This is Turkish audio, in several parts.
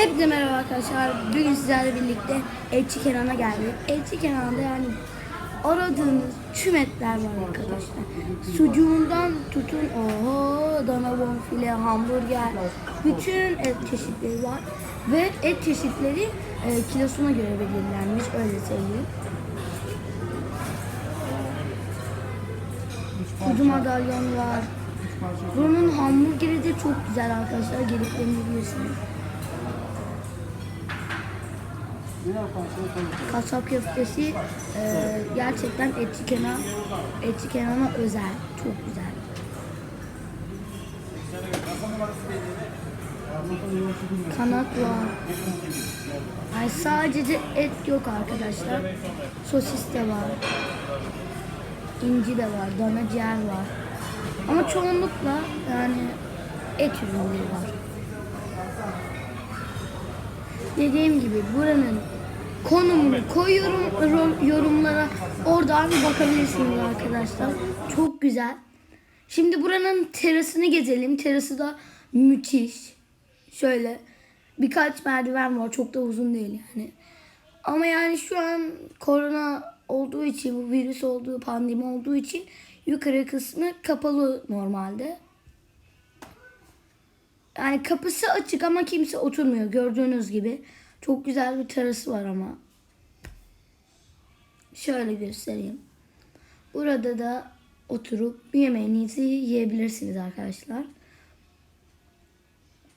Hepinize merhaba arkadaşlar. Bugün sizlerle birlikte Elçi Kenan'a geldik. Elçi Kenan'da yani aradığınız tüm etler var arkadaşlar. Sucuğundan tutun oho dana bonfile, hamburger, bütün et çeşitleri var. Ve et çeşitleri e, kilosuna göre belirlenmiş öyle söyleyeyim. Sucu madalyon var. Bunun hamburgeri de çok güzel arkadaşlar. Gelip deneyebilirsiniz. Kasap köftesi e, gerçekten etçi kenar etçi kenana özel. Çok güzel. Kanat var. Yani sadece et yok arkadaşlar. Sosis de var. İnci de var. Dana ciğer var. Ama çoğunlukla yani et ürünleri var. Dediğim gibi buranın konumunu koyuyorum yorumlara. Oradan bakabilirsiniz arkadaşlar. Çok güzel. Şimdi buranın terasını gezelim. Terası da müthiş. Şöyle birkaç merdiven var. Çok da uzun değil yani. Ama yani şu an korona olduğu için, bu virüs olduğu, pandemi olduğu için yukarı kısmı kapalı normalde. Yani kapısı açık ama kimse oturmuyor gördüğünüz gibi. Çok güzel bir terası var ama. Şöyle göstereyim. Burada da oturup yemeğinizi yiyebilirsiniz arkadaşlar.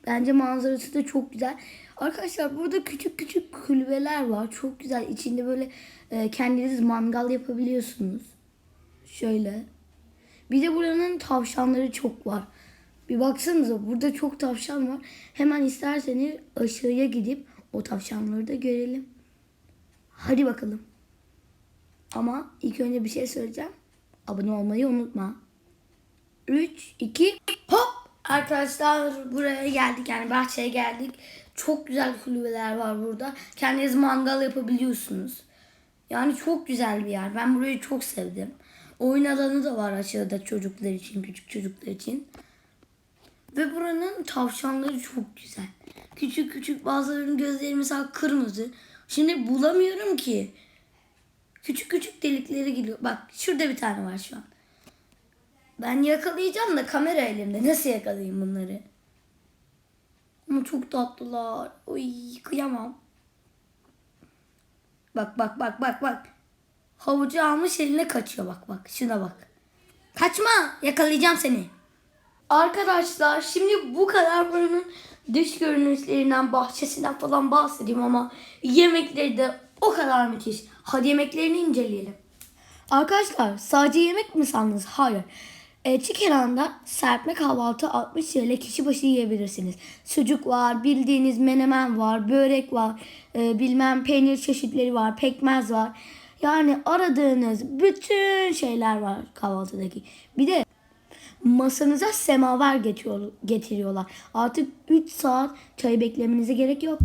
Bence manzarası da çok güzel. Arkadaşlar burada küçük küçük kulübeler var. Çok güzel. İçinde böyle e, kendiniz mangal yapabiliyorsunuz. Şöyle. Bir de buranın tavşanları çok var. Bir baksanıza burada çok tavşan var. Hemen isterseniz aşağıya gidip o tavşanları da görelim. Hadi bakalım. Ama ilk önce bir şey söyleyeceğim. Abone olmayı unutma. 3, 2, hop! Arkadaşlar buraya geldik yani bahçeye geldik. Çok güzel kulübeler var burada. Kendiniz mangal yapabiliyorsunuz. Yani çok güzel bir yer. Ben burayı çok sevdim. Oyun alanı da var aşağıda çocuklar için, küçük çocuklar için. Ve buranın tavşanları çok güzel. Küçük küçük bazılarının gözleri mesela kırmızı. Şimdi bulamıyorum ki. Küçük küçük delikleri geliyor. Bak şurada bir tane var şu an. Ben yakalayacağım da kamera elimde. Nasıl yakalayayım bunları? Ama çok tatlılar. Oy kıyamam. Bak bak bak bak bak. Havucu almış eline kaçıyor bak bak. Şuna bak. Kaçma yakalayacağım seni. Arkadaşlar şimdi bu kadar buranın dış görünüşlerinden, bahçesinden falan bahsedeyim ama yemekleri de o kadar müthiş. Hadi yemeklerini inceleyelim. Arkadaşlar sadece yemek mi sandınız? Hayır. E, Çikeran'da serpme kahvaltı 60 TL kişi başı yiyebilirsiniz. Sucuk var, bildiğiniz menemen var, börek var, e, bilmem peynir çeşitleri var, pekmez var. Yani aradığınız bütün şeyler var kahvaltıdaki. Bir de masanıza semaver getiriyor, getiriyorlar. Artık 3 saat çay beklemenize gerek yok.